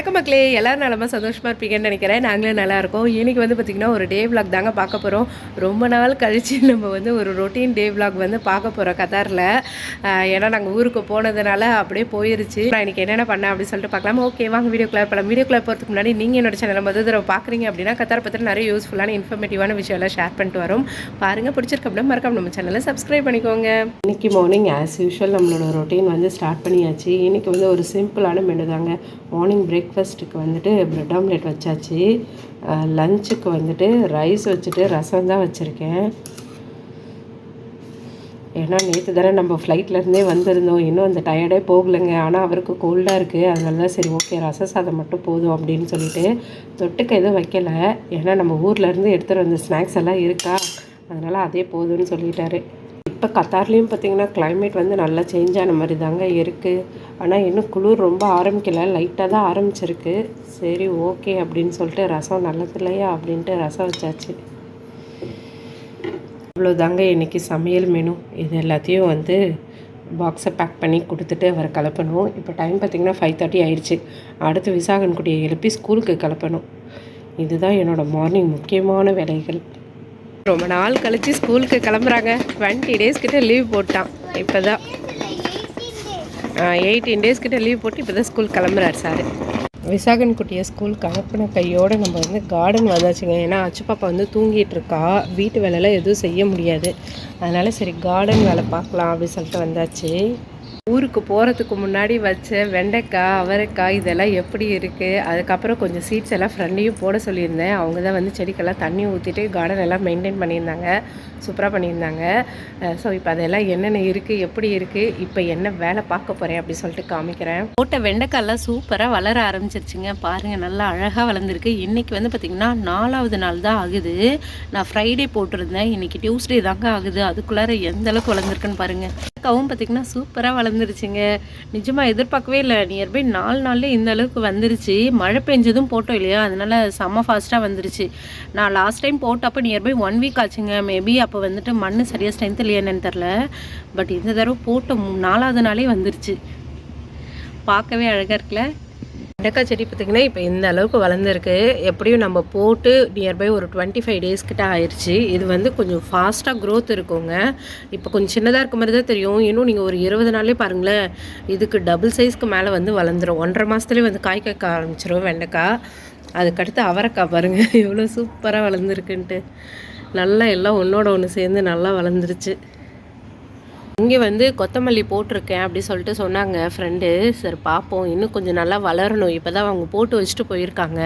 வணக்கம் மக்களே. எல்லோரும் நலமா சந்தோஷமாக இருப்பீங்கன்னு நினைக்கிறேன். நாங்களும் நல்லாயிருக்கோம். இன்றைக்கி இன்னைக்கு வந்து பார்த்திங்கன்னா ஒரு டே விலாக் தாங்க பார்க்க போகிறோம் ரொம்ப நாள் கழித்து நம்ம வந்து ஒரு ரொட்டீன் டே விலாக் வந்து பார்க்க போகிறோம் கத்தாரில். ஏன்னா நாங்கள் ஊருக்கு போனதுனால அப்படியே போயிருச்சு. நான் இன்னைக்கு என்னென்ன பண்ணேன் அப்படின்னு சொல்லிட்டு பார்க்கலாம்? ஓகே வாங்க வீடியோ கிளர் பண்ணலாம் வீடியோ கிளர் போகிறதுக்கு முன்னாடி நீங்கள் என்னோட சேனலை மொதல் தடவை பார்க்குறீங்க அப்படின்னா கத்தார் பற்றி நிறைய யூஸ்ஃபுல்லான இன்ஃபர்மேட்டிவான விஷயம் எல்லாம் ஷேர் பண்ணிட்டு வரோம். பாருங்கள் பிடிச்சிருக்க அப்படின்னா மறக்காம நம்ம சேனலை சப்ஸ்கிரைப் பண்ணிக்கோங்க. இன்றைக்கி மார்னிங் ஆஸ் யூஷுவல் நம்மளோட ரொட்டீன் வந்து ஸ்டார்ட் பண்ணியாச்சு. இன்னைக்கு வந்து ஒரு சிம்பிளான மெனு தாங்க. மார்னிங் பிரேக்ஃபாஸ்ட்டுக்கு வந்துட்டு ப்ரெட் ஆம்லெட் வச்சாச்சு. லஞ்சுக்கு வந்துட்டு ரைஸ் வச்சுட்டு ரசம் தான் வச்சுருக்கேன். ஏன்னா நேற்று தானே நம்ம ஃப்ளைட்லேருந்தே வந்திருந்தோம். இன்னும் அந்த டயர்டே போகலைங்க. ஆனால் அவருக்கு கோல்டாக இருக்குது அதனால தான் சரி ஓகே ரச சாதம் மட்டும் போதும் அப்படின்னு சொல்லிட்டு தொட்டுக்க எதுவும் வைக்கல. ஏன்னா நம்ம ஊர்லேருந்து எடுத்துகிட்டு வந்த ஸ்நாக்ஸ் எல்லாம் இருக்கா? அதனால் அதே போதும்னு சொல்லிட்டாரு. இப்போ கத்தார்லேயும் பார்த்திங்கன்னா கிளைமேட் வந்து நல்லா சேஞ்ச் ஆன மாதிரி தாங்க இருக்குது ஆனால் இன்னும் குளிர் ரொம்ப ஆரம்பிக்கல. லைட்டாக தான் ஆரம்பிச்சிருக்கு. சரி ஓகே அப்படின்னு சொல்லிட்டு ரசம் நல்லது இல்லையா அப்படின்ட்டு ரசம் வச்சாச்சு. அவ்வளோதாங்க இன்றைக்கி சமையல் மெனு இது எல்லாத்தையும் வந்து பாக்ஸை பேக் பண்ணி கொடுத்துட்டு அவரை கிளப்பணும். இப்போ டைம் பார்த்திங்கன்னா ஃபைவ் தேர்ட்டி ஆயிடுச்சு. அடுத்து விசாகன்குட்டியை எழுப்பி ஸ்கூலுக்கு கிளப்பணும். இதுதான் என்னோடய மார்னிங் முக்கியமான வேலைகள். ரொம்ப நாள் கழித்து ஸ்கூலுக்கு கிளம்புறாங்க. டுவெண்ட்டி டேஸ் கிட்ட லீவ் போட்டான். இப்போ தான் எயிட்டீன் டேஸ் கிட்ட லீவ் போட்டு இப்போ தான் ஸ்கூல் கிளம்புறாரு சார் விசாகன் குட்டியை ஸ்கூலுக்கு அனுப்பின கையோடு நம்ம வந்து கார்டன் வந்தாச்சுங்க. ஏன்னா அச்சு பாப்பா வந்து தூங்கிட்டு இருக்கா. வீட்டு வேலையெல்லாம் எதுவும் செய்ய முடியாது. அதனால் சரி கார்டன் வேலை பார்க்கலாம் அப்படின்னு சொல்லிட்டு வந்தாச்சு. ஊருக்கு போகிறதுக்கு முன்னாடி வச்ச வெண்டைக்காய் அவரைக்காய் இதெல்லாம் எப்படி இருக்குது அதுக்கப்புறம் கொஞ்சம் சீட்ஸ் எல்லாம் ஃப்ரெண்டையும் போட சொல்லியிருந்தேன். அவங்க தான் வந்து செடிக்கெல்லாம் தண்ணி ஊற்றிட்டு கார்டன் எல்லாம் மெயின்டைன் பண்ணியிருந்தாங்க. சூப்பராக பண்ணியிருந்தாங்க. ஸோ இப்போ அதெல்லாம் என்னென்ன இருக்குது எப்படி இருக்குது இப்போ என்ன வேலை பார்க்க போகிறேன் அப்படி சொல்லிட்டு காமிக்கிறேன். போட்ட வெண்டைக்காயெல்லாம் சூப்பராக வளர ஆரம்பிச்சிருச்சுங்க. பாருங்கள் நல்லா அழகாக வளர்ந்துருக்கு. இன்றைக்கி வந்து பார்த்திங்கன்னா நாலாவது நாள் தான் ஆகுது. நான் ஃப்ரைடே போட்டிருந்தேன். இன்றைக்கி டியூஸ்டே தாங்க ஆகுது. அதுக்குள்ளார எந்த அளவுக்கு வளர்ந்துருக்குன்னு பாருங்கள் கவும் பார்த்திங்கன்னா சூப்பராக வளர்ந்துருச்சுங்க. நிஜமாக எதிர்பார்க்கவே இல்லை. நியர்பை நாலு நாள்லேயே இந்த அளவுக்கு வந்துருச்சு. மழை பெஞ்சதும் போட்டோம் இல்லையா? அதனால செம்ம ஃபாஸ்ட்டாக வந்துருச்சு. நான் லாஸ்ட் டைம் போட்டப்போ நியர்பை ஒன் வீக் ஆச்சுங்க. மேபி அப்போ வந்துட்டு மண் சரியாக ஸ்ட்ரென்த் இல்லையா என்னன்னு தெரில பட் இந்த தடவை போட்ட நாலாவது நாளே வந்துருச்சு. பார்க்கவே அழகாக இருக்குல்ல? வெண்டைக்காய் செடி பார்த்திங்கன்னா இப்போ இந்த அளவுக்கு வளர்ந்துருக்கு. எப்படியும் நம்ம போட்டு நியர்பை ஒரு டுவெண்ட்டி ஃபைவ் டேஸ் கிட்ட ஆயிடுச்சு இது வந்து கொஞ்சம் ஃபாஸ்ட்டாக க்ரோத் இருக்குங்க. இப்போ கொஞ்சம் சின்னதாக இருக்க மாதிரி தான் தெரியும். இன்னும் நீங்கள் ஒரு இருபது நாளே பாருங்களேன். இதுக்கு டபுள் சைஸ்க்கு மேலே வந்து வளர்ந்துரும். ஒன்றரை மாதத்துலேயே வந்து காய் காய்க்க ஆரம்பிச்சிடும் வெண்டைக்காய். அதுக்கடுத்து அவரைக்காய் பாருங்கள் எவ்வளோ சூப்பராக வளர்ந்துருக்குன்ட்டு. நல்லா எல்லாம் ஒன்றோட ஒன்று சேர்ந்து நல்லா வளர்ந்துருச்சு. இங்கே வந்து கொத்தமல்லி போட்டிருக்கேன் அப்படி சொல்லிட்டு சொன்னாங்க ஃப்ரெண்டு சரி பார்ப்போம். இன்னும் கொஞ்சம் நல்லா வளரணும். இப்போ தான் அவங்க போட்டு வச்சுட்டு போயிருக்காங்க.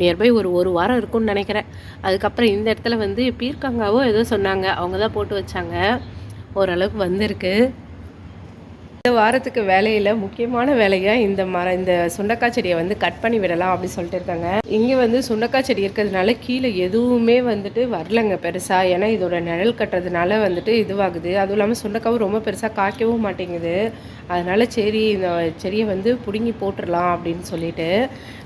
நியர்பை ஒரு ஒரு வாரம் இருக்கும்னு நினைக்கிறேன். அதுக்கப்புறம் இந்த இடத்துல வந்து பீர்க்கங்காவோ ஏதோ சொன்னாங்க. அவங்க தான் போட்டு வச்சாங்க. ஓரளவுக்கு வந்திருக்கு. இந்த வாரத்துக்கு வேலையில் முக்கியமான வேலையாக இந்த மரம் இந்த சுண்டக்காய் செடியை வந்து கட் பண்ணி விடலாம் அப்படின்னு சொல்லிட்டு இருக்காங்க. இங்கே வந்து சுண்டக்காய் செடி இருக்கிறதுனால கீழே எதுவுமே வந்துட்டு வரலங்க பெருசாக ஏன்னா இதோட நிழல் கட்டுறதுனால வந்துட்டு இதுவாகுது. அதுவும் இல்லாமல் சுண்டக்காவும் ரொம்ப பெருசாக காய்க்கவும் மாட்டேங்குது. அதனால் சரி இந்த செடியை வந்து பிடுங்கி போட்டுடலாம் அப்படின்னு சொல்லிட்டு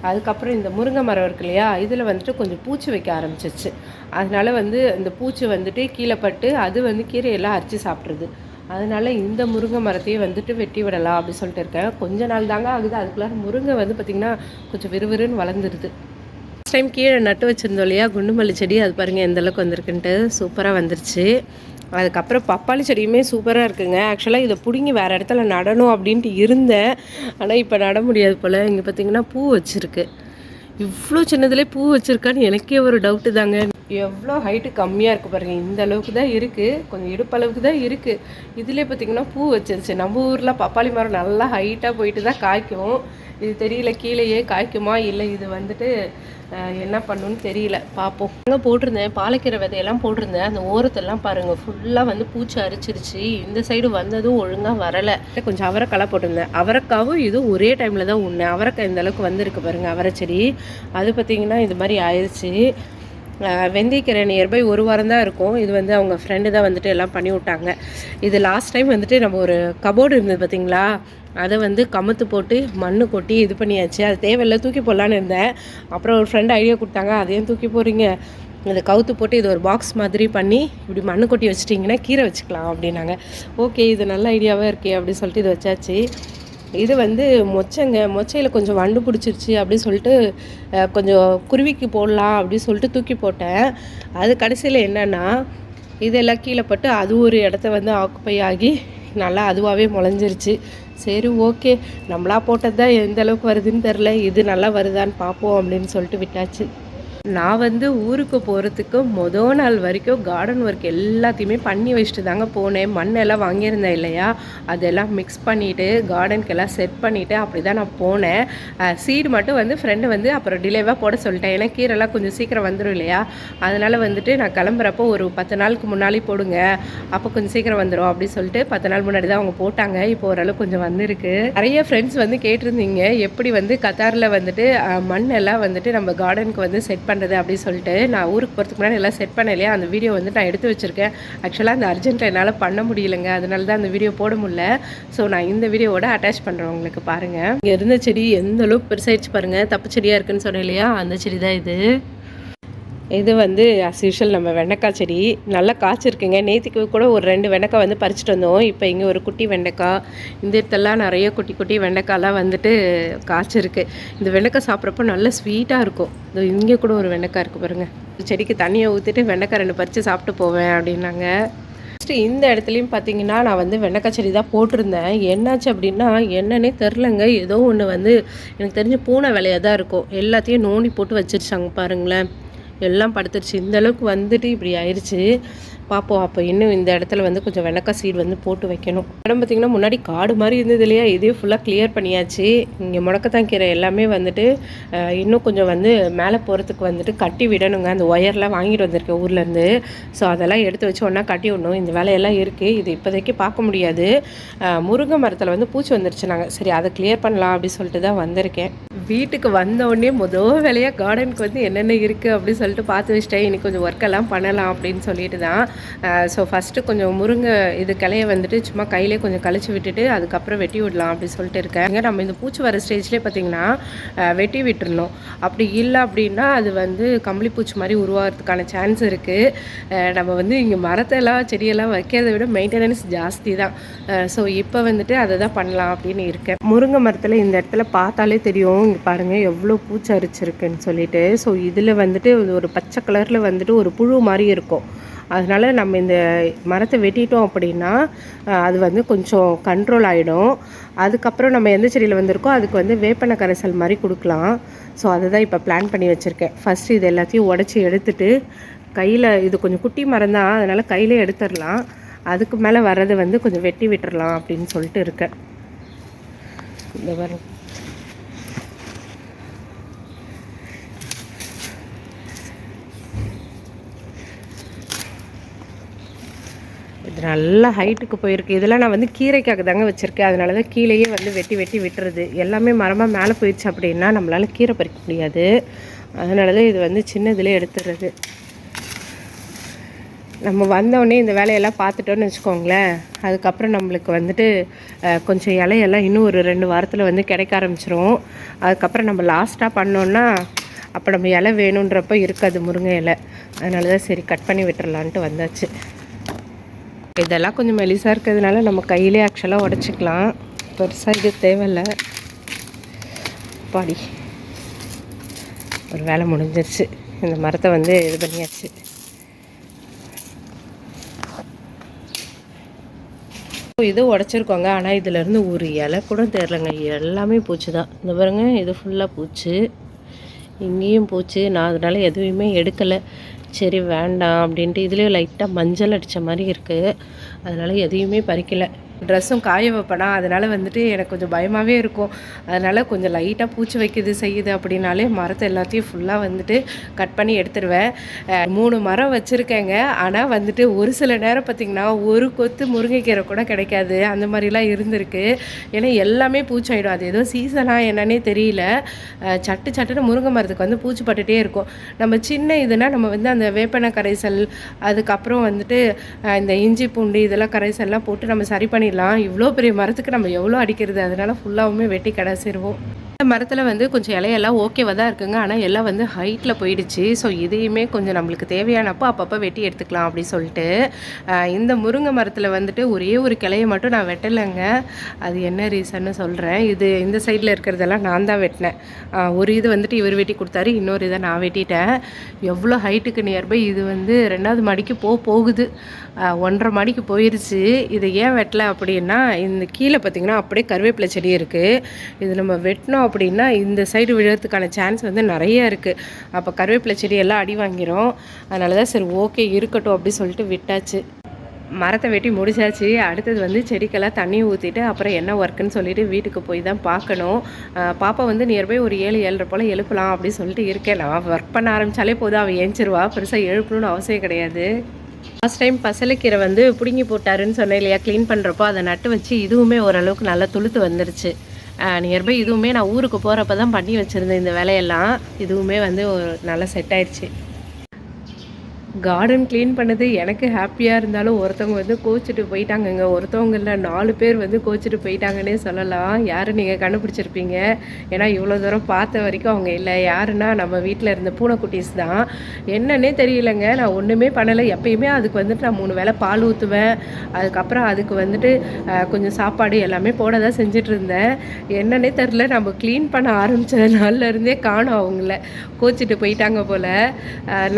அதுக்கப்புறம் இந்த முருங்கை மரம் இருக்கு இல்லையா இதில் வந்துட்டு கொஞ்சம் பூச்சி வைக்க ஆரம்பிச்சிச்சு அதனால் வந்து இந்த பூச்சி வந்துட்டு கீழே பட்டு அது வந்து கீரையெல்லாம் அரிச்சு சாப்பிட்ருது அதனால் இந்த முருங்கை மரத்தையே வந்துட்டு வெட்டி விடலாம் அப்படின்னு சொல்லிட்டு இருக்கேன். கொஞ்ச நாள் தாங்க ஆகுது. அதுக்குள்ளார முருங்கை வந்து பார்த்திங்கன்னா கொஞ்சம் விறுவிறுன்னு வளர்ந்துருது. ஃபஸ்ட் டைம் கீழே நட்டு வச்சுருந்தோம் இல்லையா? குண்டுமல்லி செடி. அது பாருங்கள் எந்த அளவுக்கு வந்திருக்குன்ட்டு. சூப்பராக வந்துருச்சு. அதுக்கப்புறம் பப்பாளி செடியுமே சூப்பராக இருக்குங்க. ஆக்சுவலாக இதை பிடுங்கி வேறு இடத்துல நடணும் அப்படின்ட்டு இருந்தேன். ஆனால் இப்போ நட முடியாது போல். இங்கே பார்த்திங்கன்னா பூ வச்சுருக்கு. இவ்வளோ சின்னதுலேயே பூ வச்சுருக்கான்னு எனக்கே ஒரு டவுட்டு தாங்க. எவ்வளோ ஹைட்டு கம்மியாக இருக்குது பாருங்கள் இந்த அளவுக்கு தான் இருக்குது கொஞ்சம் இடுப்பளவுக்கு தான் இருக்குது இதிலே பார்த்தீங்கன்னா பூ வச்சிருச்சு. நம்ம ஊரில் பப்பாளி மரம் நல்லா ஹைட்டாக போயிட்டு தான் காய்க்கும். இது தெரியல கீழேயே காய்க்குமா இல்லை இது வந்துட்டு என்ன பண்ணுன்னு தெரியல. பார்ப்போம் அங்கே போட்டிருந்தேன். பாலக்கீரை விதையெல்லாம் போட்டிருந்தேன். அந்த ஓரத்தெல்லாம் பாருங்கள் ஃபுல்லாக வந்து பூச்சி அரிச்சிருச்சு. இந்த சைடு வந்ததும் ஒழுங்காக வரலை. கொஞ்சம் அவரைக்காய் போட்டிருந்தேன். அவரைக்காவும் இதுவும் ஒரே டைமில் தான் உண்ணேன். அவரைக்காய் இந்த அளவுக்கு வந்திருக்கு பாருங்கள் செடி அது பார்த்திங்கன்னா இது மாதிரி ஆயிடுச்சு அஹ் வெந்தயக்கீரை நியர்பை ஒரு வாரம் தான் இருக்கும். இது வந்து அவங்க ஃப்ரெண்டு தான் வந்துட்டு எல்லாம் பண்ணி விட்டாங்க. இது லாஸ்ட் டைம் வந்துட்டு நம்ம ஒரு கபோர்டு இருந்தது பார்த்தீங்களா அதை வந்து கமுத்து போட்டு மண்ணு கொட்டி இது பண்ணியாச்சு. அது தேவையில்லை தூக்கி போடலான்னு இருந்தேன். அப்புறம் ஒரு ஃப்ரெண்டு ஐடியா கொடுத்தாங்க அதையும் தூக்கி போகிறீங்க இதை கவுத்து போட்டு இது ஒரு பாக்ஸ் மாதிரி பண்ணி இப்படி மண்ணு கொட்டி வச்சிட்டிங்கன்னா கீரை வச்சுக்கலாம் அப்படின்னாங்க. ஓகே இது நல்ல ஐடியாவாக இருக்கே அப்படின்னு சொல்லிட்டு இது வச்சாச்சு. இது வந்து மொச்சைங்க மொச்சையில் கொஞ்சம் வண்டு பிடிச்சிருச்சு அப்படின்னு சொல்லிட்டு கொஞ்சம் குருவிக்கு போடலாம் அப்படின்னு சொல்லிட்டு தூக்கி போட்டேன். அது கடைசியில் என்னென்னா இதெல்லாம் கீழே பட்டு அது ஒரு இடத்த வந்து ஆக்குப்பை ஆகி நல்லா அதுவாகவே முளைஞ்சிருச்சு. சரி ஓகே நம்மளா போட்டது தான் எந்த அளவுக்கு வருதுன்னு தெரில இது நல்லா வருதான்னு பார்ப்போம் அப்படின்னு சொல்லிட்டு விட்டாச்சு. நான் வந்து ஊருக்கு போகிறதுக்கு மொதல் நாள் வரைக்கும் கார்டன் ஒர்க் எல்லாத்தையுமே பண்ணி வச்சுட்டு தாங்க போனேன். மண்ணெல்லாம் வாங்கியிருந்தேன் இல்லையா? அதெல்லாம் மிக்ஸ் பண்ணிவிட்டு கார்டனுக்கெல்லாம் செட் பண்ணிவிட்டு அப்படி தான் நான் போனேன். சீடு மட்டும் வந்து ஃப்ரெண்டு வந்து அப்புறம் டிலேவாக போட சொல்லிட்டேன். ஏன்னா கீரைலாம் கொஞ்சம் சீக்கிரம் வந்துடும் இல்லையா? அதனால் வந்துட்டு நான் கிளம்புறப்போ ஒரு பத்து நாளுக்கு முன்னாடி போடுங்க. அப்போ கொஞ்சம் சீக்கிரம் வந்துடும் அப்படின்னு சொல்லிட்டு பத்து நாள் முன்னாடி தான் அவங்க போட்டாங்க. இப்போ ஓரளவு கொஞ்சம் வந்திருக்கு. நிறைய ஃப்ரெண்ட்ஸ் வந்து கேட்டிருந்தீங்க. எப்படி வந்து கத்தாரில் வந்துட்டு மண்ணெல்லாம் வந்துட்டு நம்ம கார்டனுக்கு வந்து செட் பண்ண பண்ணுறது அப்படின்னு சொல்லிட்டு நான் ஊருக்கு போகிறதுக்கு முன்னாடி எல்லாம் செட் பண்ணலையே அந்த வீடியோ வந்து நான் எடுத்து வச்சுருக்கேன். ஆக்சுவலாக அந்த அர்ஜென்ட்டில் என்னால் பண்ண முடியலைங்க. அதனால தான் அந்த வீடியோ போட முடியல. ஸோ நான் இந்த வீடியோவோட அட்டாச் பண்ணுறேன் உங்களுக்கு பாருங்கள் இங்கே இருந்த செடி எந்த அளவுக்கு பெருசாகிடுச்சு பாருங்கள் தப்பு செடியாக இருக்குன்னு சொன்னேன் இல்லையா? அந்த செடி தான் இது. இது வந்து அஸ் யூஷுவல் நம்ம வெண்டைக்காய் செடி. நல்லா காய்ச்சிருக்குங்க. நேற்றுக்கு கூட ஒரு ரெண்டு வெண்டைக்காய் வந்து பறிச்சுட்டு வந்தோம். இப்போ இங்கே ஒரு குட்டி வெண்டைக்காய் இந்த இடத்தெல்லாம் நிறைய குட்டி குட்டி வெண்டைக்காய்லாம் வந்துட்டு காய்ச்சிருக்கு. இந்த வெண்டைக்காய் சாப்பிட்றப்போ நல்லா ஸ்வீட்டாக இருக்கும். இது இங்கே கூட ஒரு வெண்டைக்காய் இருக்குது பாருங்கள் செடிக்கு தண்ணியை ஊற்றிட்டு வெண்டைக்காய் ரெண்டு பறித்து சாப்பிட்டு போவேன் அப்படின்னாங்க. ஃபஸ்ட்டு இந்த இடத்துலையும் பார்த்தீங்கன்னா நான் வந்து வெண்டைக்காய் செடி தான் போட்டிருந்தேன். என்னாச்சு அப்படின்னா என்னன்னே தெரிலங்க. ஏதோ ஒன்று வந்து எனக்கு தெரிஞ்ச பூனை விலையாக தான் இருக்கும். எல்லாத்தையும் நோண்டி போட்டு வச்சிருச்சாங்க பாருங்களேன். எல்லாம் படுத்துருச்சு. இந்த அளவுக்கு வந்துட்டு இப்படி ஆயிடுச்சு பார்ப்போம். அப்போ இன்னும் இந்த இடத்துல வந்து கொஞ்சம் வெனக்கா சீடு வந்து போட்டு வைக்கணும். இடம் பார்த்திங்கன்னா முன்னாடி காடு மாதிரி இருந்தது இல்லையா? இதே ஃபுல்லாக கிளியர் பண்ணியாச்சு. இங்கே முடக்கத்தான் கீரை எல்லாமே வந்துட்டு இன்னும் கொஞ்சம் வந்து மேலே போகிறதுக்கு வந்துட்டு கட்டி விடணுங்க. அந்த ஒயர்லாம் வாங்கிட்டு வந்திருக்கேன் ஊர்லேருந்து ஸோ அதெல்லாம் எடுத்து வச்சு ஒன்றா கட்டி விடணும். இந்த வேலையெல்லாம் இருக்குது இது இப்போதைக்கு பார்க்க முடியாது. முருங்கை மரத்தில் வந்து பூச்சி வந்துருச்சு நாங்கள் சரி அதை கிளியர் பண்ணலாம் அப்படின்னு சொல்லிட்டு தான் வந்திருக்கேன். வீட்டுக்கு வந்தோடனே முதல் வேலையாக கார்டனுக்கு வந்து என்னென்ன இருக்குது அப்படின்னு சொல்லிட்டு பார்த்து வச்சிட்டேன். இன்னைக்கு கொஞ்சம் ஒர்க்கெல்லாம் பண்ணலாம் அப்படின்னு சொல்லிட்டு தான். ஸோ ஃபஸ்ட்டு கொஞ்சம் முருங்கை இது கிளைய வந்துட்டு சும்மா கையிலே கொஞ்சம் கழிச்சு விட்டுட்டு அதுக்கப்புறம் வெட்டி விடலாம் அப்படின்னு சொல்லிட்டு இருக்கேன். நம்ம இந்த பூச்சி வர ஸ்டேஜ்லேயே பார்த்திங்கன்னா வெட்டி விட்டுருணும் அப்படி இல்லை அப்படின்னா அது வந்து கம்பளி பூச்சி மாதிரி உருவாகிறதுக்கான சான்ஸ் இருக்குது நம்ம வந்து இங்கே மரத்தெல்லாம் செடியெல்லாம் வைக்கிறத விட மெயின்டெனன்ஸ் ஜாஸ்தி தான். ஸோ இப்போ வந்துட்டு அதை தான் பண்ணலாம் அப்படின்னு இருக்கேன். முருங்கை மரத்தில் இந்த இடத்துல பார்த்தாலே தெரியும். இங்கே பாருங்கள் எவ்வளோ பூச்சி அரிச்சிருக்குன்னு சொல்லிட்டு. ஸோ இதில் வந்துட்டு ஒரு பச்சை கலரில் வந்துட்டு ஒரு புழு மாதிரி இருக்கும். அதனால் நம்ம இந்த மரத்தை வெட்டிட்டோம் அப்படின்னா அது வந்து கொஞ்சம் கண்ட்ரோல் ஆகிடும் அதுக்கப்புறம் நம்ம எந்த செடியில் வந்திருக்கோ அதுக்கு வந்து வேப்பன கரைசல் மாதிரி கொடுக்கலாம். ஸோ அதை தான் இப்போ பிளான் பண்ணி வச்சுருக்கேன். ஃபஸ்ட்டு இது எல்லாத்தையும் உடச்சி எடுத்துட்டு கையில் இது கொஞ்சம் குட்டி மரம் தான் அதனால் கையிலே எடுத்துடலாம். அதுக்கு மேலே வர்றது வந்து கொஞ்சம் வெட்டி விட்டுறலாம் அப்படின்னு சொல்லிட்டு இருக்கேன். இந்த வரும் இது நல்லா ஹைட்டுக்கு போயிருக்கு. இதெல்லாம் நான் வந்து கீரைக்காக தாங்க வச்சுருக்கேன். அதனால தான் கீழேயே வந்து வெட்டி வெட்டி விட்டுறது. எல்லாமே மரமாக மேலே போயிடுச்சு அப்படின்னா நம்மளால் கீரை பறிக்க முடியாது. அதனால தான் இது வந்து சின்னதுலேயே எடுத்துடுறது நம்ம வந்தோடனே இந்த வேலையெல்லாம் பார்த்துட்டோன்னு வச்சுக்கோங்களேன். அதுக்கப்புறம் நம்மளுக்கு வந்துட்டு கொஞ்சம் இலையெல்லாம் இன்னும் ஒரு ரெண்டு வாரத்தில் வந்து கிடைக்க ஆரம்பிச்சிரும். அதுக்கப்புறம் நம்ம லாஸ்ட்டாக பண்ணோன்னா அப்போ நம்ம இலை வேணுன்றப்போ இருக்காது முருங்கை இலை. அதனால தான் சரி கட் பண்ணி விட்டுறலான்ட்டு வந்தாச்சு. இதெல்லாம் கொஞ்சம் மெலிசாக இருக்கிறதுனால நம்ம கையிலே ஆக்சுவலாக உடச்சிக்கலாம். பெருசாக இது தேவையில்லை. பாடி. ஒரு வேலை முடிஞ்சிருச்சு. இந்த மரத்தை வந்து இது பண்ணியாச்சு. இது உடச்சிருக்கோங்க. ஆனால் இதிலேருந்து ஒரு இலை கூட தெரிலங்க எல்லாமே பூச்சி தான் இந்த பாருங்க இது ஃபுல்லாக பூச்சி. இங்கேயும் பூச்சி. நான் அதனால் எதுவுமே எடுக்கலை. சரி வேண்டாம் அப்படின்ட்டு இதுலேயும் லைட்டாக மஞ்சள் அடித்த மாதிரி இருக்குது அதனால் எதையுமே பறிக்கலை. ட்ரெஸ்ஸும் காய வைப்பேனா? அதனால் வந்துட்டு எனக்கு கொஞ்சம் பயமாகவே இருக்கும். அதனால் கொஞ்சம் லைட்டாக பூச்சி வைக்கிது செய்யுது அப்படின்னாலே மரத்தை எல்லாத்தையும் ஃபுல்லாக வந்துட்டு கட் பண்ணி எடுத்துடுவேன் மூணு மரம் வச்சுருக்கேங்க. ஆனால் வந்துட்டு ஒரு சில நேரம் பார்த்திங்கன்னா ஒரு கொத்து முருங்கைக்கீரை கூட கிடைக்காது. அந்த மாதிரிலாம் இருந்திருக்கு. ஏன்னா எல்லாமே பூச்சாயிடும். அது ஏதோ சீசனாக என்னன்னே தெரியல. சட்டு சட்டுன்னு முருங்கை மரத்துக்கு வந்து பூச்சி பட்டுகிட்டே இருக்கும். நம்ம சின்ன இதுனால் நம்ம வந்து அந்த வேப்பனை கரைசல் அதுக்கப்புறம் வந்துட்டு இந்த இஞ்சி பூண்டு இதெல்லாம் கரைசல்லாம் போட்டு நம்ம சரி பண்ணி பண்ணிடலாம் இவ்வளோ பெரிய மரத்துக்கு நம்ம எவ்வளோ அடிக்கிறது? அதனால் ஃபுல்லாகவுமே வெட்டி கடை சேருவோம். இந்த மரத்தில் வந்து கொஞ்சம் இலையெல்லாம் ஓகேவாக தான் இருக்குங்க. ஆனால் எல்லாம் வந்து ஹைட்டில் போயிடுச்சு. ஸோ இதையுமே கொஞ்சம் நம்மளுக்கு தேவையானப்போ அப்பப்போ வெட்டி எடுத்துக்கலாம் அப்படின்னு சொல்லிட்டு இந்த முருங்கை மரத்தில் வந்துட்டு ஒரே ஒரு கிளையை மட்டும் நான் வெட்டலைங்க. அது என்ன ரீசன்னு சொல்கிறேன் இது இந்த சைடில் இருக்கிறதெல்லாம் நான் தான் வெட்டினேன். ஒரு இது வந்துட்டு இவர் வெட்டி கொடுத்தாரு இன்னொரு இதை நான் வெட்டிட்டேன். எவ்வளோ ஹைட்டுக்கு நியர்பை இது வந்து ரெண்டாவது மாடிக்கு போ போகுது. ஒன்றரை மாடிக்கு போயிருச்சு. இதை ஏன் வெட்டலை அப்படின்னா இந்த கீழே பார்த்தீங்கன்னா அப்படியே கருவேப்பிலை செடி இருக்குது இது நம்ம வெட்டினோம் அப்படின்னா இந்த சைடு விழுறதுக்கான சான்ஸ் வந்து நிறைய இருக்குது அப்போ கருவேப்பிலை செடி எல்லாம் அடி வாங்கிரும். அதனால தான் சரி ஓகே இருக்கட்டும் அப்படி சொல்லிட்டு விட்டாச்சு. மரத்தை வெட்டி முடிச்சாச்சு. அடுத்தது வந்து செடிக்கெல்லாம் தண்ணி ஊற்றிட்டு அப்புறம் என்ன ஒர்க்குன்னு சொல்லிட்டு வீட்டுக்கு போய் தான் பார்க்கணும். பாப்பா வந்து நியர்பை ஒரு ஏழு ஏழரை போல் எழுப்பலாம் அப்படின்னு சொல்லிட்டு இருக்கேன். நான் ஒர்க் பண்ண ஆரம்பித்தாலே போதும் அவள் ஏஞ்சிருவா. பெருசாக எழுப்பணும்னு அவசியம் கிடையாது. லாஸ்ட் டைம் பசலைக்கீரை வந்து பிடுங்கி போட்டாருன்னு சொன்னேன் இல்லையா? க்ளீன் பண்ணுறப்போ அதை நட்டு வச்சு இதுவுமே ஓரளவுக்கு நல்லா துளுத்து வந்துருச்சு. நியர்பை இதுவுமே நான் ஊருக்கு போகிறப்ப தான் பண்ணி வச்சுருந்தேன் இந்த வேலையெல்லாம். இதுவுமே வந்து ஒரு நல்லா செட் ஆயிடுச்சு. கார்டன் க்ளீன் பண்ணது எனக்கு ஹாப்பியாக இருந்தாலும் ஒருத்தவங்க வந்து கோச்சிட்டு போயிட்டாங்கங்க. ஒருத்தவங்க இல்லை நாலு பேர் வந்து கோச்சிட்டு போயிட்டாங்கன்னே சொல்லலாம். யார் நீங்கள் கண்டுபிடிச்சிருப்பீங்க? ஏன்னா இவ்வளோ தூரம் பார்த்த வரைக்கும் அவங்க இல்லை. யாருன்னா நம்ம வீட்டில் இருந்த பூனைக்குட்டீஸ் தான். என்னன்னே தெரியலங்க. நான் ஒன்றுமே பண்ணலை. எப்பயுமே அதுக்கு வந்துட்டு நான் மூணு வேளை பால் ஊற்றுவேன் அதுக்கப்புறம் அதுக்கு வந்துட்டு கொஞ்சம் சாப்பாடு எல்லாமே போட தான் செஞ்சுட்டு இருந்தேன் என்னன்னே தெரில நம்ம க்ளீன் பண்ண ஆரம்பித்த நாள்ல இருந்தே காணும் அவங்கள. கோச்சிட்டு போயிட்டாங்க போல்.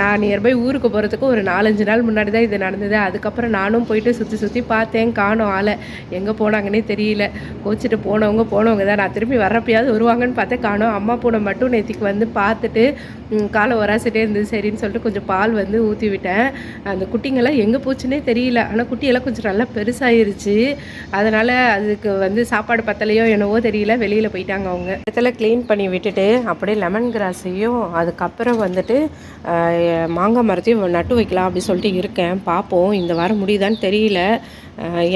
நான் நியர்பை ஊருக்கு போகிறதுக்கு ஒரு நாலஞ்சு நாள் முன்னாடி தான் இது நடந்தது. அதுக்கப்புறம் நானும் போயிட்டு சுற்றி சுற்றி பார்த்தேன் காணோம் ஆளை. எங்கே போனாங்கன்னே தெரியல. கோச்சிட்டு போனவங்க போனவங்க தான். நான் திரும்பி வர்றப்பயாவது வருவாங்கன்னு பார்த்தேன். காணோம் அம்மா பூனை மட்டும் நேற்றுக்கு வந்து பார்த்துட்டு காலை உராசிட்டே இருந்தது. சரின்னு சொல்லிட்டு கொஞ்சம் பால் வந்து ஊற்றி விட்டேன். அந்த குட்டிங்கெல்லாம் எங்கே போச்சுன்னே தெரியல. ஆனால் குட்டியெல்லாம் கொஞ்சம் நல்லா பெருசாயிருச்சு. அதனால் அதுக்கு வந்து சாப்பாடு பத்தலையோ என்னவோ தெரியல. வெளியில் போயிட்டாங்க அவங்க. இடத்துல க்ளீன் பண்ணி விட்டுட்டு அப்படியே லெமன் கிராஸையும் அதுக்கப்புறம் வந்துட்டு மாங்காய் மரத்தையும் நட்டு வைக்கலாம் அப்படி சொல்லிட்டு இருக்கேன். பார்ப்போம். இந்த வாரம் முடியுதான்னு தெரியல.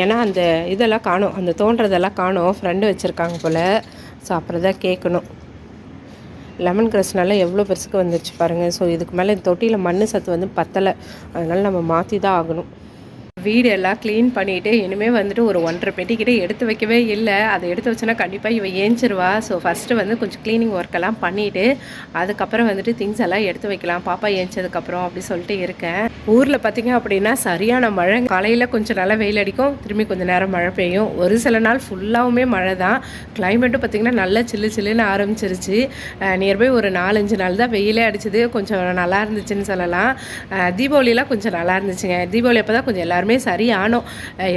ஏன்னா அந்த இதெல்லாம் காணும். அந்த தோன்றதெல்லாம் காணும். ஃப்ரெண்டு வச்சுருக்காங்க போல். ஸோ அப்புறம் தான் கேட்கணும். லெமன் கிரஸ்னால எவ்வளோ பெருசுக்கு வந்துருச்சு பாருங்கள் ஸோ இதுக்கு மேலே இந்த தொட்டியில் மண் சத்து வந்து பத்தலை. அதனால் நம்ம மாற்றி தான் ஆகணும். வீடு எல்லாம் க்ளீன் பண்ணிவிட்டு இனிமேல் வந்துட்டு ஒரு ஒன்றரை பெட்டிக்கிட்ட எடுத்து வைக்கவே இல்லை. அதை எடுத்து வச்சோன்னா கண்டிப்பாக இவன் ஏஞ்சிருவா. ஸோ ஃபஸ்ட்டு வந்து கொஞ்சம் க்ளீனிங் ஒர்க்கெல்லாம் பண்ணிவிட்டு அதுக்கப்புறம் வந்துட்டு திங்ஸ் எல்லாம் எடுத்து வைக்கலாம். பாப்பா ஏஞ்சதுக்கப்புறம் அப்படி சொல்லிட்டு இருக்கேன். ஊரில் பார்த்தீங்க அப்படின்னா சரியான மழை. காலையில் கொஞ்சம் நல்லா வெயில் அடிக்கும். திரும்பி கொஞ்சம் நேரம் மழை பெய்யும். ஒரு சில நாள் ஃபுல்லாகவுமே மழை தான். கிளைமேட்டும் பார்த்திங்கன்னா நல்லா சில்லு சில்லுன்னு ஆரம்பிச்சிருச்சு. நியர்பை ஒரு நாலஞ்சு நாள் தான் வெயிலே அடிச்சது. கொஞ்சம் நல்லா இருந்துச்சுன்னு சொல்லலாம். தீபாவளியெலாம் கொஞ்சம் நல்லா இருந்துச்சுங்க. தீபாவளி அப்போ தான் கொஞ்சம் எல்லாருமே சரியானோம்.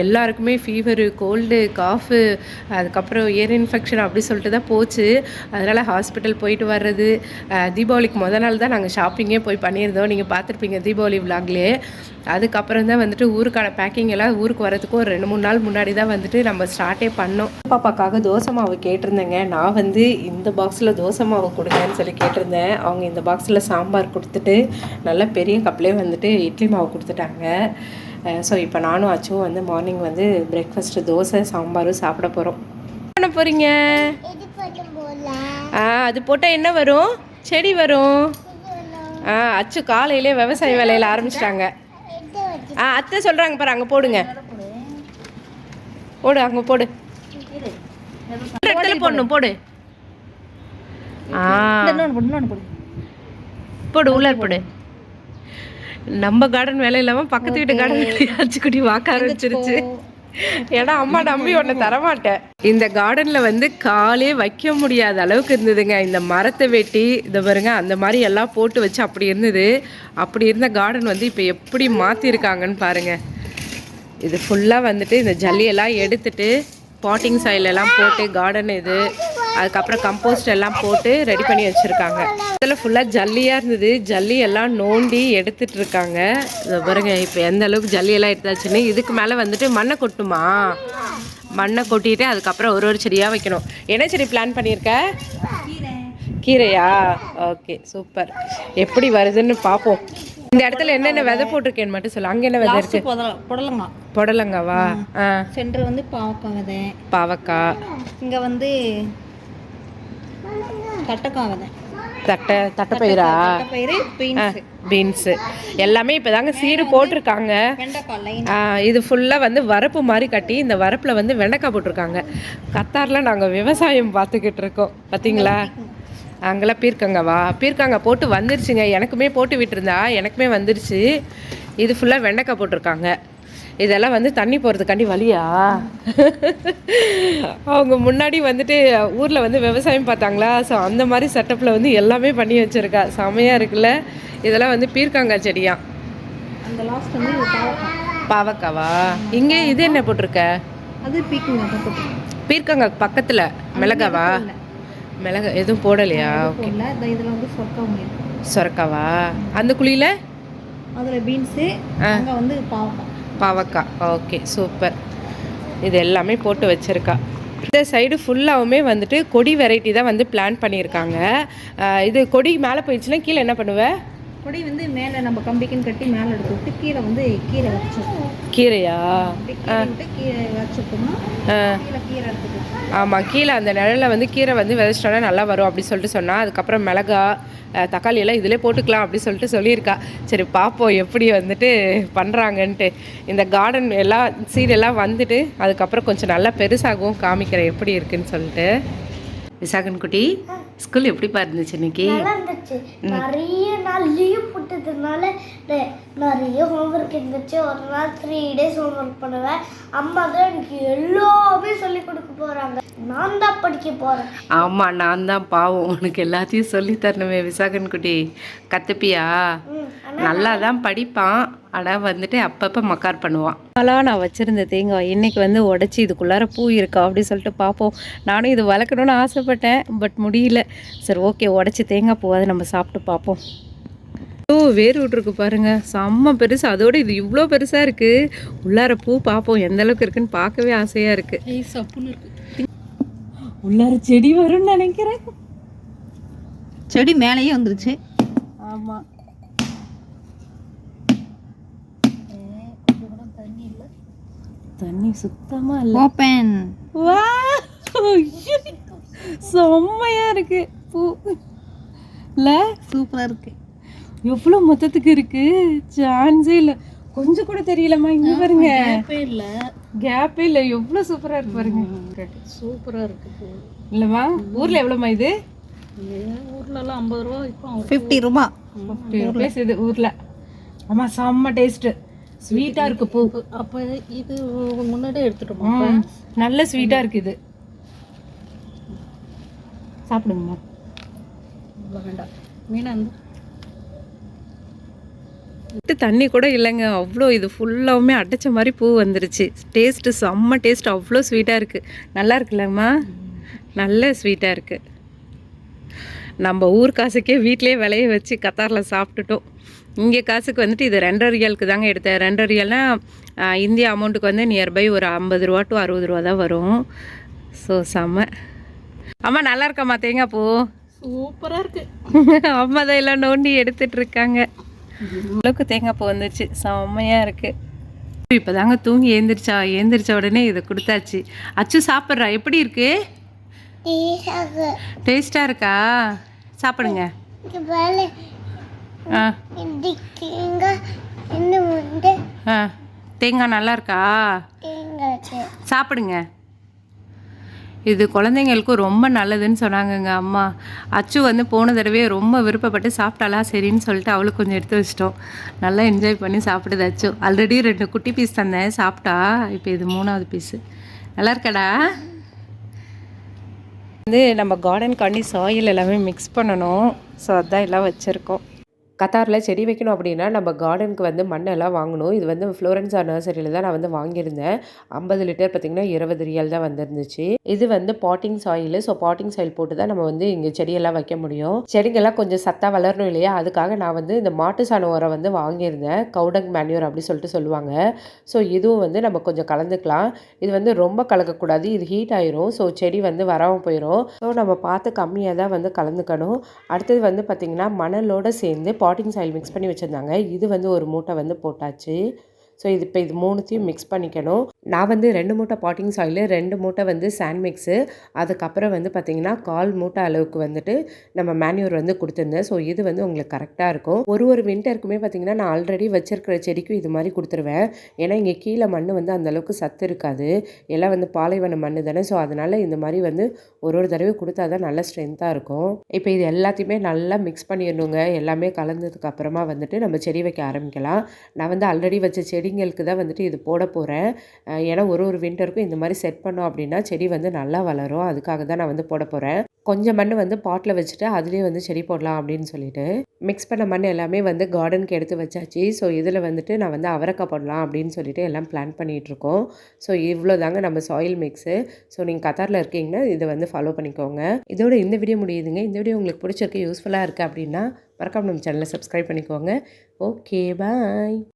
எல்லாருக்குமே ஃபீவரு கோல்டு காஃபு அதுக்கப்புறம் இயர் இன்ஃபெக்ஷன் அப்படி சொல்லிட்டு தான் போச்சு. அதனால் ஹாஸ்பிட்டல் போயிட்டு வர்றது தீபாவளிக்கு முத நாள் தான் நாங்கள் ஷாப்பிங்கே போய் பண்ணியிருந்தோம். நீங்கள் பார்த்துருப்பீங்க தீபாவளி விளாக்லேயே அதுக்கப்புறம் தான் வந்துட்டு ஊருக்கான பேக்கிங் எல்லாம் ஊருக்கு வரதுக்கு ஒரு ரெண்டு மூணு நாள் முன்னாடி தான் வந்துட்டு நம்ம ஸ்டார்ட்டே பண்ணோம். பாப்பாக்காக தோசை மாவு கேட்டிருந்தேங்க. நான் வந்து இந்த பாக்ஸில் தோசை மாவு கொடுங்கன்னு சொல்லி கேட்டிருந்தேன். அவங்க இந்த பாக்ஸில் சாம்பார் கொடுத்துட்டு நல்ல பெரிய கப்லேயே வந்துட்டு இட்லி மாவு கொடுத்துட்டாங்க. ஸோ இப்போ நானும் அச்சும் வந்து மார்னிங் வந்து பிரேக்ஃபாஸ்ட்டு தோசை சாம்பாரும் சாப்பிட போகிறோம் பண்ண போகிறீங்க ஆ அது போட்டால் என்ன வரும்? செடி வரும். ஆ அச்சு காலையிலே விவசாய வேலையில் ஆரம்பிச்சிட்டாங்க. ஆ அத்தை சொல்கிறாங்க பாரு அங்கே போடுங்க. போடு அங்கே போடு. இடத்துல போடணும் போடு. ஆ. போடு உள்ள போடு. நம்ம கார்டன் வேலை இல்லாமல் பக்கத்து வீட்டு கார்டன் அச்சுக்குட்டி வாக்க ஆரம்பிச்சிருச்சு ஏன்னா அம்மா நம்பி ஒன்று தரமாட்டேன். இந்த கார்டனில் வந்து காலே வைக்க முடியாத அளவுக்கு இருந்ததுங்க. இந்த மரத்தை வெட்டி இதை பாருங்க அந்த மாதிரி எல்லாம் போட்டு வச்சு அப்படி இருந்தது. அப்படி இருந்த கார்டன் வந்து இப்போ எப்படி மாற்றிருக்காங்கன்னு பாருங்க. இது ஃபுல்லாக வந்துட்டு இந்த ஜல்லியெல்லாம் எடுத்துட்டு பாட்டிங் சாயில் எல்லாம் போட்டு கார்டன் இது அதுக்கப்புறம் கம்போஸ்ட் எல்லாம் போட்டு ரெடி பண்ணி வச்சுருக்காங்க. இதில் ஃபுல்லாக ஜல்லியாக இருந்தது. ஜல்லி எல்லாம் நோண்டி எடுத்துட்டு இருக்காங்க இதை பாருங்க இப்போ எந்த அளவுக்கு ஜல்லியெல்லாம் எடுத்தாச்சுன்னு. இதுக்கு மேலே வந்துட்டு மண்ணை கொட்டுமா? மண்ணை கொட்டிட்டு அதுக்கப்புறம் ஒரு ஒரு செடியாக வைக்கணும். என்ன செடி பிளான் பண்ணியிருக்க? கீரையா? Okay super. எப்படி வருதுன்னு பார்ப்போம் இந்த இடத்துல என்னென்ன விதை போட்டிருக்கேன்னு மட்டும் சொல்லு. அங்கே என்ன விதை இருக்கு? புடலங்காய் புடலங்காவா? சென்டர் வந்து பாவக்காய் விதை. பாவக்காய். இங்கே வந்து தட்டை தட்டைப்பயிரா பீன்ஸ் எல்லாமே இப்போ தாங்க சீடு போட்டிருக்காங்க. இது ஃபுல்லாக வந்து வரப்பு மாதிரி கட்டி இந்த வரப்பில் வந்து வெண்டைக்காய் போட்டிருக்காங்க. கத்தாரில் நாங்கள் விவசாயம் பார்த்துக்கிட்டு இருக்கோம். பார்த்தீங்களா அங்கெல்லாம் பீர்க்கங்கவா? பீர்க்கங்க போட்டு வந்துருச்சுங்க. எனக்குமே போட்டு விட்டுருந்தா எனக்குமே வந்துருச்சு. இது ஃபுல்லாக வெண்டைக்காய் போட்டிருக்காங்க. இதெல்லாம் வந்து தண்ணி போகிறதுக்காண்டி வழியா? அவங்க முன்னாடி வந்துட்டு ஊரில் வந்து விவசாயம் பார்த்தாங்களா? ஸோ அந்த மாதிரி செட்டப்பில் வந்து எல்லாமே பண்ணி வச்சுருக்கா. செமையாக இருக்குல்ல? இதெல்லாம் வந்து பீர்க்கங்காய் செடியா? அந்த லாஸ்ட் வந்து பாவக்காவா? இங்கே இது என்ன போட்டிருக்க? அது பீர்க்கங்காய் பக்கத்தில். மிளகாவா? மிளகா எதுவும் போடலையா? ஓகே இதில் வந்து சொரக்காவா? அந்த குழியில்? அதில் பீன்ஸு அங்கே வந்து பாவக்காய். பாவக்காய் ஓகே சூப்பர் இது எல்லாமே போட்டு வச்சுருக்கா. இந்த சைடு ஃபுல்லாகவுமே வந்துட்டு கொடி வெரைட்டி தான் வந்து பிளான் பண்ணியிருக்காங்க. இது கொடி மேலே போயிடுச்சுன்னா கீழே என்ன பண்ணுவேன் கொடி வந்து மேலே நம்ம கம்பிக்குன்னு கட்டி மேலே எடுத்து விட்டு கீழே வந்து கீரை வச்சிருக்கோம் கீரையா? கீரை கீரை வச்சுட்டோம்னா கீழே கீரை எடுத்துக்கிட்டு ஆமாம் கீழே அந்த நிழலில் வந்து கீரை வந்து விதைச்சிட்டோன்னா நல்லா வரும் அப்படி சொல்லிட்டு சொன்னால் அதுக்கப்புறம் மிளகா தக்காளி எல்லாம் இதிலே போட்டுக்கலாம் அப்படி சொல்லிட்டு சொல்லியிருக்கா. சரி பார்ப்போம் எப்படி வந்துட்டு பண்ணுறாங்கன்ட்டு இந்த கார்டன் எல்லாம் சீட் எல்லாம் வந்துட்டு அதுக்கப்புறம் கொஞ்சம் நல்லா பெருசாகவும் காமிக்கிறேன் எப்படி இருக்குன்னு சொல்லிட்டு. விசாகன் குட்டி ஸ்கூல் எப்படிப்பா இருந்துச்சு இன்னைக்கு? நல்லா இருந்துச்சு நிறைய நாள் லீவ் போட்டதுனால நிறைய ஹோம்ஒர்க் இருந்துச்சு. ஒரு நாள் த்ரீ டேஸ் ஹோம்ஒர்க் பண்ணுவேன். அம்மா தான் எனக்கு எல்லாமே சொல்லி கொடுக்க போறாங்க. நான் தான் படிக்க போறேன். ஆமாம் நான் தான் பாவம். உனக்கு எல்லாத்தையும் சொல்லி தரணுமே விசாகன் குட்டி. கத்துப்பியா? நல்லா தான் படிப்பான். ஆனால் வந்துட்டு அப்பப்போ மக்கார் பண்ணுவான். நாளாக நான் வச்சுருந்த தேங்காய் இன்னைக்கு வந்து உடச்சி இதுக்குள்ளார பூ இருக்கா அப்படி சொல்லிட்டு பார்ப்போம் நானும் இது வளர்க்கணும்னு ஆசைப்பட்டேன் பட் முடியல. சரி ஓகே உடச்சி தேங்காய் பூவாது நம்ம சாப்பிட்டு பார்ப்போம் ஓ வேர் விட்ருக்கு பாருங்க. செம்ம பெருசு. அதோட இது இவ்வளோ பெருசாக இருக்குது உள்ளார பூ பார்ப்போம் எந்த அளவுக்கு இருக்குன்னு பார்க்கவே ஆசையாக இருக்குது உள்ளார செடி வரும்னு நினைக்கிறேன். செடி மேலேயே வந்துருச்சு ஆமாம் தண்ணி சுத்தமாக இல்லை. ஓப்பன் வா செம்மையா இருக்கு. பூ. இல்ல சூப்பராக இருக்கு. எவ்வளோ மொத்தத்துக்கு இருக்கு? சான்ஸே இல்லை. கொஞ்சம் கூட தெரியலம்மா இங்க பாருங்க. இல்லை. கேப்பே இல்லை. எவ்வளோ சூப்பரா இருக்கு பாருங்க. சூப்பராக இருக்கு இல்லைம்மா ஊர்ல எவ்வளோம்மா இது? ஊர்லலாம் ஐம்பது ரூபா இப்போ ஃபிஃப்டி ரூபா. ஃபிஃப்டி ருபீஸ் இது ஊர்ல. ஆமா செம்ம டேஸ்ட் ஸ்வீட்டா இருக்கு பூ. அப்போ இது முன்னாடியே எடுத்துட்டோமா நல்ல ஸ்வீட்டா இருக்கு இது. சாப்பிடுங்கம்மா. வேண்டாம். மீனா தண்ணி கூட இல்லைங்க. அவ்வளோ இது ஃபுல்லாவுமே அடைச்ச மாதிரி பூ வந்துருச்சு. டேஸ்ட்டு செம்ம டேஸ்ட் அவ்வளோ ஸ்வீட்டாக இருக்குது நல்லா இருக்குல்லம்மா நல்ல ஸ்வீட்டாக இருக்குது நம்ம ஊர் காசுக்கே வீட்டிலே விளைய வச்சு கத்தாரில் சாப்பிட்டுட்டோம். இங்கே காசுக்கு வந்துட்டு இது ரெண்டரை ரியாலுக்கு தாங்க எடுத்தேன். ரெண்டரை ரியால்னா ஆஹ், இந்திய அமௌண்ட்டுக்கு வந்து நியர்பை ஒரு ஐம்பது ரூபா டு அறுபது ரூபா தான் வரும். ஸோ செம்ம. அம்மா நல்லா இருக்காம்மா தேங்காய் பூ சூப்பராக இருக்கு. அம்மா தான் எல்லாம் நோண்டி எடுத்துட்டு இருக்காங்க. அளவுக்கு தேங்காய் பூ வந்துச்சு செம்மையா இருக்கு. இப்போ தாங்க தூங்கி ஏந்திரிச்சா. ஏந்திரிச்ச உடனே இதை கொடுத்தாச்சு. அச்சு சாப்பிட்றா? எப்படி இருக்கு? டேஸ்டா இருக்கா? சாப்பிடுங்க. தேங்காய் நல்லா இருக்கா? சாப்பிடுங்க. இது குழந்தைங்களுக்கும் ரொம்ப நல்லதுன்னு சொன்னாங்கங்க அம்மா. அச்சு வந்து போன தடவை ரொம்ப விருப்பப்பட்டு சாப்பிட்டாளா சரின்னு சொல்லிட்டு அவளுக்கு கொஞ்சம் எடுத்து வச்சிட்டோம். நல்லா என்ஜாய் பண்ணி சாப்பிடுது அச்சு. ஆல்ரெடி ரெண்டு குட்டி பீஸ் தந்தேன். சாப்பிட்டா? இப்போ இது மூணாவது பீஸு நல்லா இருக்கடா? வந்து நம்ம கார்டன் காண்டி சாயில் எல்லாமே மிக்ஸ் பண்ணணும். ஸோ அதான் எல்லாம் வச்சுருக்கோம். கத்தாரில் செடி வைக்கணும் அப்படின்னா நம்ம கார்டனுக்கு வந்து மண்ணெல்லாம் வாங்கணும். இது வந்து ஃப்ளோரன்ஸா நர்சரியில் தான் நான் வந்து வாங்கியிருந்தேன். ஐம்பது லிட்டர் பார்த்திங்கன்னா இருபது ரியல் தான் வந்துருந்துச்சு. இது வந்து potting soil so potting soil போட்டு தான் நம்ம வந்து இங்கே செடியெல்லாம் வைக்க முடியும். செடிங்கெல்லாம் கொஞ்சம் சத்தாக வளரணும் இல்லையா? அதுக்காக நான் வந்து இந்த மாட்டு சாணம் உரம் வந்து வாங்கியிருந்தேன். கவுடங் மேன்யூர் அப்படி சொல்லிட்டு சொல்லுவாங்க. ஸோ இதுவும் வந்து நம்ம கொஞ்சம் கலந்துக்கலாம். இது வந்து ரொம்ப கலக்கக்கூடாது. இது ஹீட் ஆயிரும். ஸோ செடி வந்து வராமல் போயிடும் ஸோ நம்ம பார்த்து கம்மியாக தான் வந்து கலந்துக்கணும். அடுத்தது வந்து பார்த்திங்கன்னா மணலோடு சேர்ந்து பாட்டிங் சாயில் மிக்ஸ் பண்ணி வச்சுருந்தாங்க. இது வந்து ஒரு மூட்டை வந்து போட்டாச்சு. ஸோ இது இப்போ இது மூணுத்தையும் மிக்ஸ் பண்ணிக்கணும். நான் வந்து ரெண்டு மூட்டை பாட்டிங் சாயிலு ரெண்டு மூட்டை வந்து சாண்ட் மிக்ஸு அதுக்கப்புறம் வந்து பார்த்திங்கன்னா கால் மூட்டை அளவுக்கு வந்துட்டு நம்ம மேன்யூர் வந்து கொடுத்துருந்தேன். ஸோ இது வந்து உங்களுக்கு கரெக்டாக இருக்கும். ஒரு ஒரு வின்டருக்குமே பார்த்திங்கன்னா நான் ஆல்ரெடி வச்சிருக்கிற செடிக்கும் இது மாதிரி கொடுத்துருவேன். ஏன்னா இங்கே கீழே மண் வந்து அந்தளவுக்கு சத்து இருக்காது. எல்லாம் வந்து பாலைவன மண் தானே. ஸோ அதனால் இந்த மாதிரி வந்து ஒரு ஒரு தடவை கொடுத்தா தான் நல்ல ஸ்ட்ரென்த்தாக இருக்கும். இப்போ இது எல்லாத்தையுமே நல்லா மிக்ஸ் பண்ணிடணுங்க. எல்லாமே கலந்ததுக்கு அப்புறமா வந்துட்டு நம்ம செடி வைக்க ஆரம்பிக்கலாம். நான் வந்து ஆல்ரெடி வச்ச செடி செடிங்களுக்கு தான் வந்துட்டு இது போட போகிறேன் ஏன்னா ஒரு ஒரு வின்டருக்கும் இந்த மாதிரி செட் பண்ணோம் அப்படின்னா செடி வந்து நல்லா வளரும். அதுக்காக தான் நான் வந்து போட போகிறேன் கொஞ்சம் மண் வந்து பாட்டில் வச்சுட்டு அதுலேயே வந்து செடி போடலாம் அப்படின்னு சொல்லிட்டு மிக்ஸ் பண்ண மண் எல்லாமே வந்து கார்டனுக்கு எடுத்து வச்சாச்சு. ஸோ இதில் வந்துட்டு நான் வந்து அவரக்காய் போடலாம் அப்படின்னு சொல்லிட்டு எல்லாம் பிளான் பண்ணிகிட்ருக்கோம் ஸோ இவ்வளோ தாங்க நம்ம சாயில் மிக்ஸு ஸோ நீங்கள் கத்தாரில் இருக்கீங்கன்னா இதை வந்து ஃபாலோ பண்ணிக்கோங்க. இதோட இந்த வீடியோ முடியுதுங்க. இந்த வீடியோ உங்களுக்கு பிடிச்சிருக்கு யூஸ்ஃபுல்லாக இருக்குது அப்படின்னா மறக்காம நம்ம சேனலை சப்ஸ்கிரைப் பண்ணிக்கோங்க. Okay bye